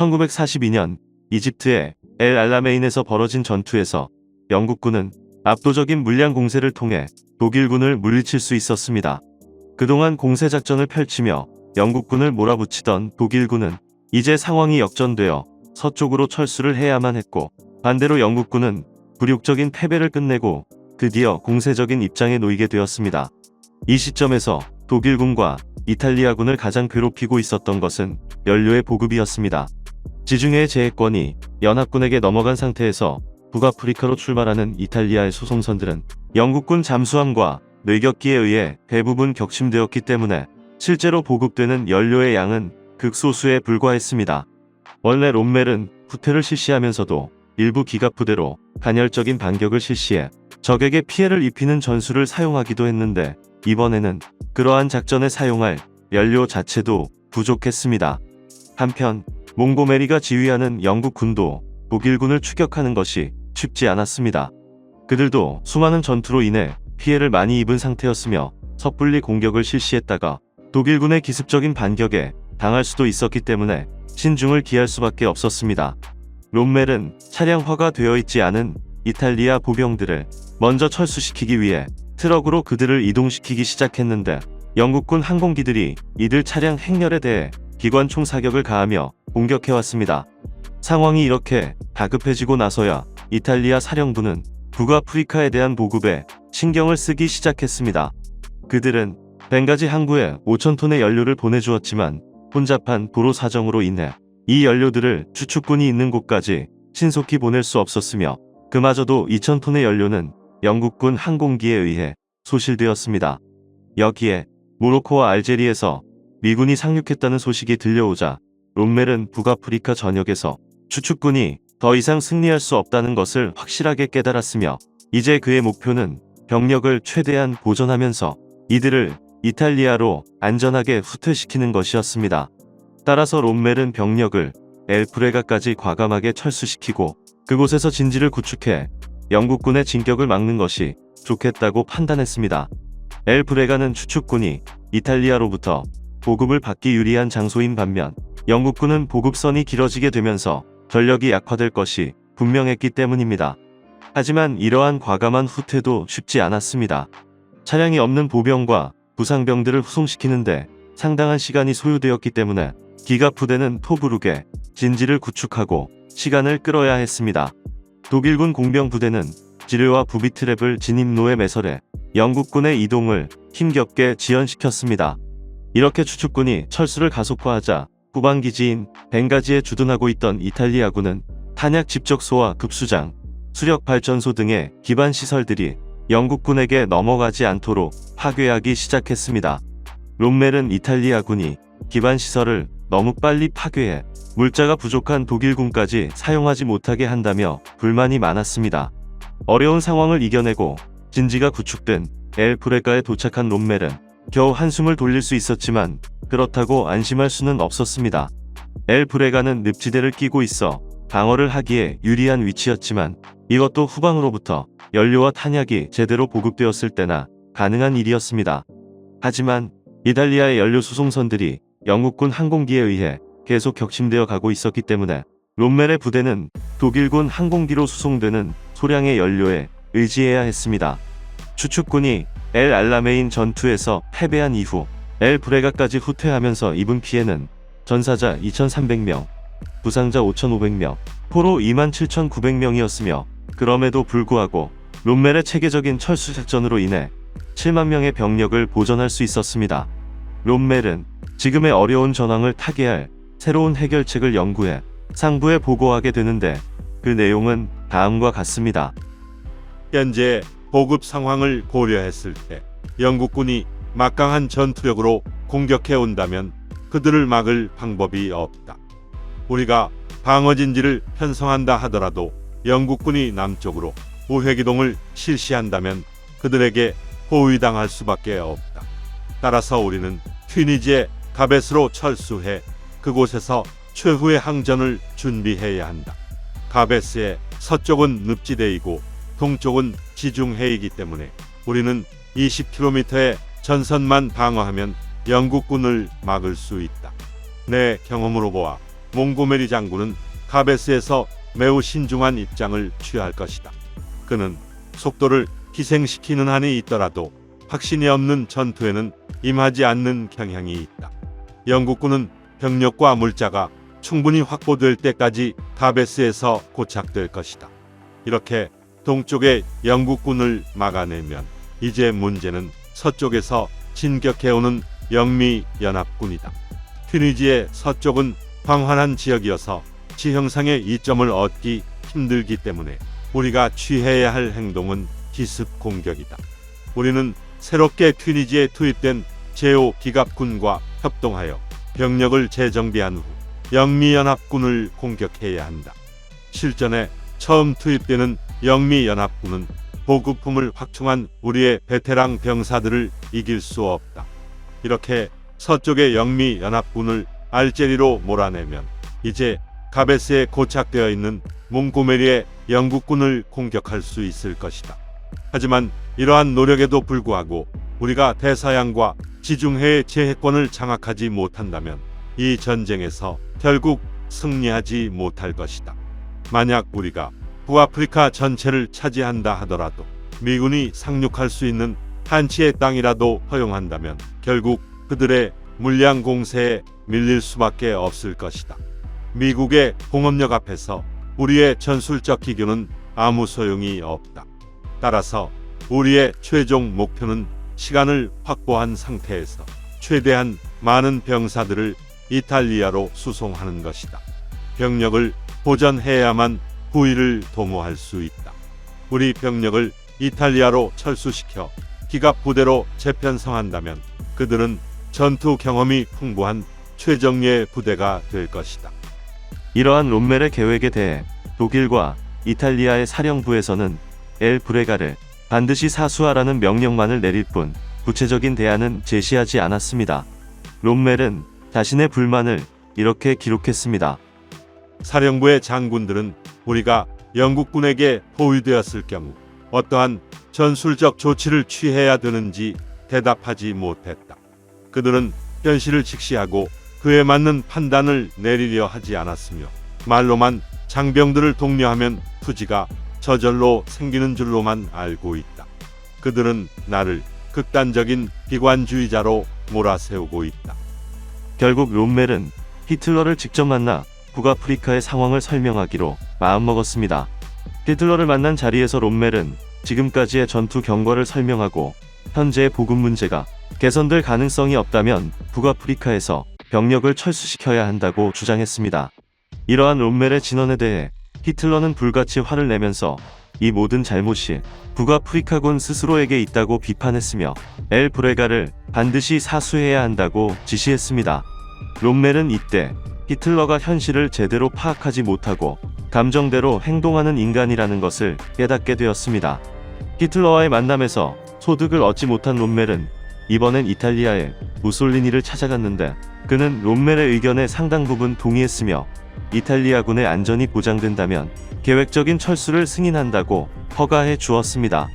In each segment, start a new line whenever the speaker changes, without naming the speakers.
1942년 이집트의 엘 알라메인에서 벌어진 전투에서 영국군은 압도적인 물량 공세를 통해 독일군을 물리칠 수 있었습니다. 그동안 공세 작전을 펼치며 영국군을 몰아붙이던 독일군은 이제 상황이 역전되어 서쪽으로 철수를 해야만 했고 반대로 영국군은 굴욕적인 패배를 끝내고 드디어 공세적인 입장에 놓이게 되었습니다. 이 시점에서 독일군과 이탈리아군을 가장 괴롭히고 있었던 것은 연료의 보급이었습니다. 지중해의 제해권이 연합군에게 넘어간 상태에서 북아프리카로 출발하는 이탈리아의 수송선들은 영국군 잠수함과 뇌격기에 의해 대부분 격침되었기 때문에 실제로 보급되는 연료의 양은 극소수에 불과했습니다. 원래 롬멜은 후퇴를 실시하면서도 일부 기갑부대로 간헐적인 반격을 실시해 적에게 피해를 입히는 전술을 사용하기도 했는데 이번에는 그러한 작전에 사용할 연료 자체도 부족했습니다. 한편 몽고메리가 지휘하는 영국 군도 독일군을 추격하는 것이 쉽지 않았습니다. 그들도 수많은 전투로 인해 피해를 많이 입은 상태였으며 섣불리 공격을 실시했다가 독일군의 기습적인 반격에 당할 수도 있었기 때문에 신중을 기할 수밖에 없었습니다. 롬멜은 차량화가 되어 있지 않은 이탈리아 보병들을 먼저 철수시키기 위해 트럭으로 그들을 이동시키기 시작했는데 영국군 항공기들이 이들 차량 행렬에 대해 기관총 사격을 가하며 공격해왔습니다. 상황이 이렇게 다급해지고 나서야 이탈리아 사령부는 북아프리카에 대한 보급에 신경을 쓰기 시작했습니다. 그들은 벵가지 항구에 5,000톤의 연료를 보내주었지만 혼잡한 도로 사정으로 인해 이 연료들을 주축군이 있는 곳까지 신속히 보낼 수 없었으며 그마저도 2,000톤의 연료는 영국군 항공기에 의해 소실되었습니다. 여기에 모로코와 알제리에서 미군이 상륙했다는 소식이 들려오자 롬멜은 북아프리카 전역에서 추축군이 더 이상 승리할 수 없다는 것을 확실하게 깨달았으며 이제 그의 목표는 병력을 최대한 보존하면서 이들을 이탈리아로 안전하게 후퇴시키는 것이었습니다. 따라서 롬멜은 병력을 엘프레가까지 과감하게 철수시키고 그곳에서 진지를 구축해 영국군의 진격을 막는 것이 좋겠다고 판단했습니다. 엘프레가는 추축군이 이탈리아로부터 보급을 받기 유리한 장소인 반면 영국군은 보급선이 길어지게 되면서 전력이 약화될 것이 분명했기 때문입니다. 하지만 이러한 과감한 후퇴도 쉽지 않았습니다. 차량이 없는 보병과 부상병들을 후송시키는데 상당한 시간이 소요되었기 때문에 기갑 부대는 토브룩에 진지를 구축하고 시간을 끌어야 했습니다. 독일군 공병 부대는 지뢰와 부비트랩을 진입로에 매설해 영국군의 이동을 힘겹게 지연시켰습니다. 이렇게 추축군이 철수를 가속화하자 후방기지인 벵가지에 주둔하고 있던 이탈리아군은 탄약 집적소와 급수장, 수력 발전소 등의 기반 시설들이 영국군에게 넘어가지 않도록 파괴하기 시작했습니다. 롬멜은 이탈리아군이 기반 시설을 너무 빨리 파괴해 물자가 부족한 독일군까지 사용하지 못하게 한다며 불만이 많았습니다. 어려운 상황을 이겨내고 진지가 구축된 엘프레가에 도착한 롬멜은 겨우 한숨을 돌릴 수 있었지만 그렇다고 안심할 수는 없었습니다. 엘프레가는 늪지대를 끼고 있어 방어를 하기에 유리한 위치였지만 이것도 후방으로부터 연료와 탄약이 제대로 보급되었을 때나 가능한 일이었습니다. 하지만 이탈리아의 연료 수송선들이 영국군 항공기에 의해 계속 격침되어 가고 있었기 때문에 롬멜의 부대는 독일군 항공기로 수송되는 소량의 연료에 의지해야 했습니다. 추축군이 엘 알라메인 전투에서 패배한 이후 엘 브레가까지 후퇴하면서 입은 피해는 전사자 2,300명, 부상자 5,500명, 포로 27,900명이었으며 그럼에도 불구하고 롬멜의 체계적인 철수 작전으로 인해 7만 명의 병력을 보전할 수 있었습니다. 롬멜은 지금의 어려운 전황을 타개할 새로운 해결책을 연구해 상부에 보고하게 되는데 그 내용은 다음과 같습니다.
현재 보급 상황을 고려했을 때 영국군이 막강한 전투력으로 공격해 온다면 그들을 막을 방법이 없다. 우리가 방어진지를 편성한다 하더라도 영국군이 남쪽으로 우회기동을 실시한다면 그들에게 호위당할 수밖에 없다. 따라서 우리는 튀니지의 가벳으로 철수해 그곳에서 최후의 항전을 준비해야 한다. 가베스의 서쪽은 늪지대이고 동쪽은 지중해이기 때문에 우리는 20km의 전선만 방어하면 영국군을 막을 수 있다. 내 경험으로 보아 몽고메리 장군은 가베스에서 매우 신중한 입장을 취할 것이다. 그는 속도를 희생시키는 한이 있더라도 확신이 없는 전투에는 임하지 않는 경향이 있다. 영국군은 병력과 물자가 충분히 확보될 때까지 가베스에서 고착될 것이다. 이렇게 동쪽의 영국군을 막아내면 이제 문제는 서쪽에서 진격해오는 영미 연합군이다. 튀니지의 서쪽은 광활한 지역이어서 지형상의 이점을 얻기 힘들기 때문에 우리가 취해야 할 행동은 기습 공격이다. 우리는 새롭게 튀니지에 투입된 제오 기갑군과 협동하여 병력을 재정비한 후 영미연합군을 공격해야 한다. 실전에 처음 투입되는 영미연합군은 보급품을 확충한 우리의 베테랑 병사들을 이길 수 없다. 이렇게 서쪽의 영미연합군을 알제리로 몰아내면 이제 가베스에 고착되어 있는 몽고메리의 영국군을 공격할 수 있을 것이다. 하지만 이러한 노력에도 불구하고 우리가 대서양과 지중해의 제해권을 장악하지 못한다면 이 전쟁에서 결국 승리하지 못할 것이다. 만약 우리가 북아프리카 전체를 차지한다 하더라도 미군이 상륙할 수 있는 한치의 땅이라도 허용한다면 결국 그들의 물량 공세에 밀릴 수밖에 없을 것이다. 미국의 공업력 앞에서 우리의 전술적 기교는 아무 소용이 없다. 따라서 우리의 최종 목표는 시간을 확보한 상태에서 최대한 많은 병사들을 이탈리아로 수송하는 것이다. 병력을 보전해야만 후위를 도모할 수 있다. 우리 병력을 이탈리아로 철수시켜 기갑 부대로 재편성한다면 그들은 전투 경험이 풍부한 최정예 부대가 될 것이다.
이러한 롬멜의 계획에 대해 독일과 이탈리아의 사령부에서는 엘 브레가를 반드시 사수하라는 명령만을 내릴 뿐 구체적인 대안은 제시하지 않았습니다. 롬멜은 자신의 불만을 이렇게 기록했습니다.
사령부의 장군들은 우리가 영국군에게 포위되었을 경우 어떠한 전술적 조치를 취해야 되는지 대답하지 못했다. 그들은 현실을 직시하고 그에 맞는 판단을 내리려 하지 않았으며 말로만 장병들을 독려하면 투지가 저절로 생기는 줄로만 알고 있다. 그들은 나를 극단적인 비관주의자로 몰아세우고 있다.
결국 롬멜은 히틀러를 직접 만나 북아프리카의 상황을 설명하기로 마음먹었습니다. 히틀러를 만난 자리에서 롬멜은 지금까지의 전투 경과를 설명하고 현재의 보급 문제가 개선될 가능성이 없다면 북아프리카에서 병력을 철수시켜야 한다고 주장했습니다. 이러한 롬멜의 진언에 대해 히틀러는 불같이 화를 내면서 이 모든 잘못이 북아프리카군 스스로에게 있다고 비판했으며 엘 브레가를 반드시 사수해야 한다고 지시했습니다. 롬멜은 이때 히틀러가 현실을 제대로 파악하지 못하고 감정대로 행동하는 인간이라는 것을 깨닫게 되었습니다. 히틀러와의 만남에서 소득을 얻지 못한 롬멜은 이번엔 이탈리아의 무솔리니를 찾아갔는데 그는 롬멜의 의견에 상당 부분 동의했으며 이탈리아군의 안전이 보장된다면 계획적인 철수를 승인한다고 허가해 주었습니다.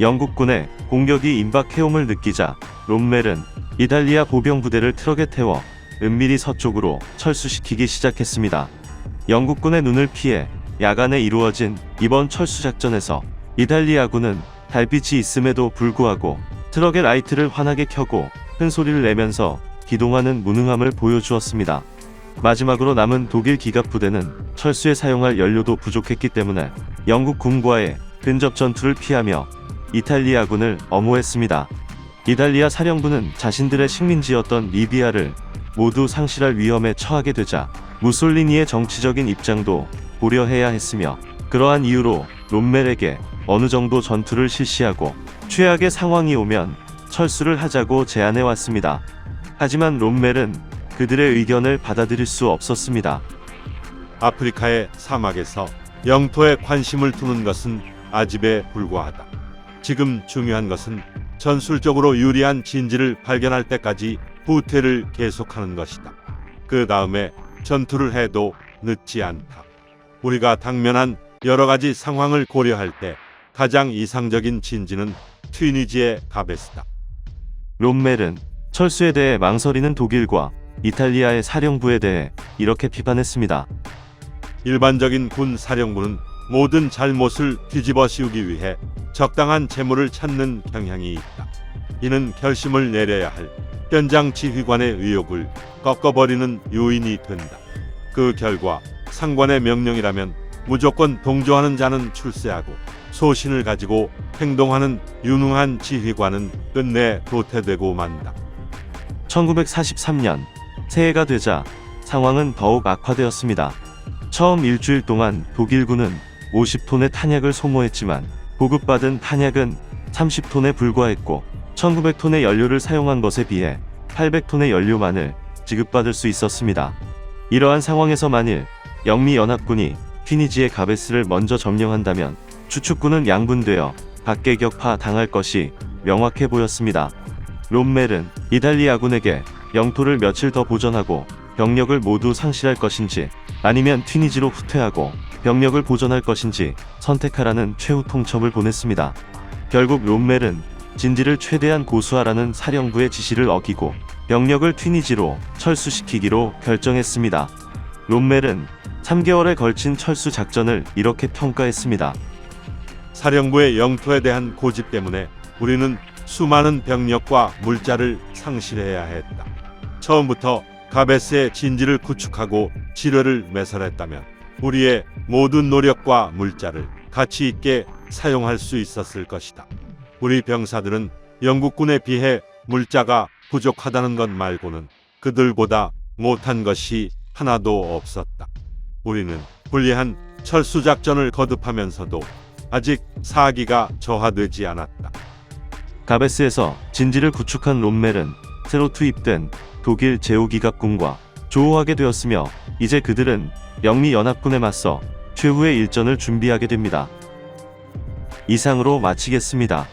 영국군의 공격이 임박해옴을 느끼자 롬멜은 이탈리아 보병 부대를 트럭에 태워 은밀히 서쪽으로 철수시키기 시작했습니다. 영국군의 눈을 피해 야간에 이루어진 이번 철수 작전에서 이탈리아군은 달빛이 있음에도 불구하고 트럭의 라이트를 환하게 켜고 큰 소리를 내면서 기동하는 무능함을 보여주었습니다. 마지막으로 남은 독일 기갑 부대는 철수에 사용할 연료도 부족했기 때문에 영국 군과의 근접 전투를 피하며 이탈리아군을 엄호했습니다. 이탈리아 사령부는 자신들의 식민지였던 리비아를 모두 상실할 위험에 처하게 되자 무솔리니의 정치적인 입장도 고려해야 했으며 그러한 이유로 롬멜에게 어느 정도 전투를 실시하고 최악의 상황이 오면 철수를 하자고 제안해 왔습니다. 하지만 롬멜은 그들의 의견을 받아들일 수 없었습니다.
아프리카의 사막에서 영토에 관심을 두는 것은 아집에 불과하다. 지금 중요한 것은 전술적으로 유리한 진지를 발견할 때까지 후퇴를 계속하는 것이다. 그 다음에 전투를 해도 늦지 않다. 우리가 당면한 여러 가지 상황을 고려할 때 가장 이상적인 진지는 튀니지의 가베스다.
롬멜은 철수에 대해 망설이는 독일과 이탈리아의 사령부에 대해 이렇게 비판했습니다.
일반적인 군 사령부는 모든 잘못을 뒤집어 씌우기 위해 적당한 재물을 찾는 경향이 있다. 이는 결심을 내려야 할 현장 지휘관의 의욕을 꺾어버리는 요인이 된다. 그 결과 상관의 명령이라면 무조건 동조하는 자는 출세하고 소신을 가지고 행동하는 유능한 지휘관은 끝내 도태되고 만다.
1943년 새해가 되자 상황은 더욱 악화되었습니다. 처음 일주일 동안 독일군은 50톤의 탄약을 소모했지만 보급받은 탄약은 30톤에 불과했고 1900톤의 연료를 사용한 것에 비해 800톤의 연료만을 지급받을 수 있었습니다. 이러한 상황에서 만일 영미 연합군이 튀니지의 가베스를 먼저 점령한다면 주축군은 양분되어 각계격파 당할 것이 명확해 보였습니다. 롬멜은 이탈리아군에게 영토를 며칠 더 보전하고 병력을 모두 상실할 것인지 아니면 튀니지로 후퇴하고 병력을 보존할 것인지 선택하라는 최후 통첩을 보냈습니다. 결국 롬멜은 진지를 최대한 고수하라는 사령부의 지시를 어기고 병력을 튀니지로 철수시키기로 결정했습니다. 롬멜은 3개월에 걸친 철수 작전을 이렇게 평가했습니다.
사령부의 영토에 대한 고집 때문에 우리는 수많은 병력과 물자를 상실해야 했다. 처음부터 가베스의 진지를 구축하고 지뢰를 매설했다면 우리의 모든 노력과 물자를 가치 있게 사용할 수 있었을 것이다. 우리 병사들은 영국군에 비해 물자가 부족하다는 것 말고는 그들보다 못한 것이 하나도 없었다. 우리는 불리한 철수 작전을 거듭하면서도 아직 사기가 저하되지 않았다.
가베스에서 진지를 구축한 롬멜은 새로 투입된 독일 제5기갑군과 조우하게 되었으며 이제 그들은 영미 연합군에 맞서 최후의 일전을 준비하게 됩니다. 이상으로 마치겠습니다.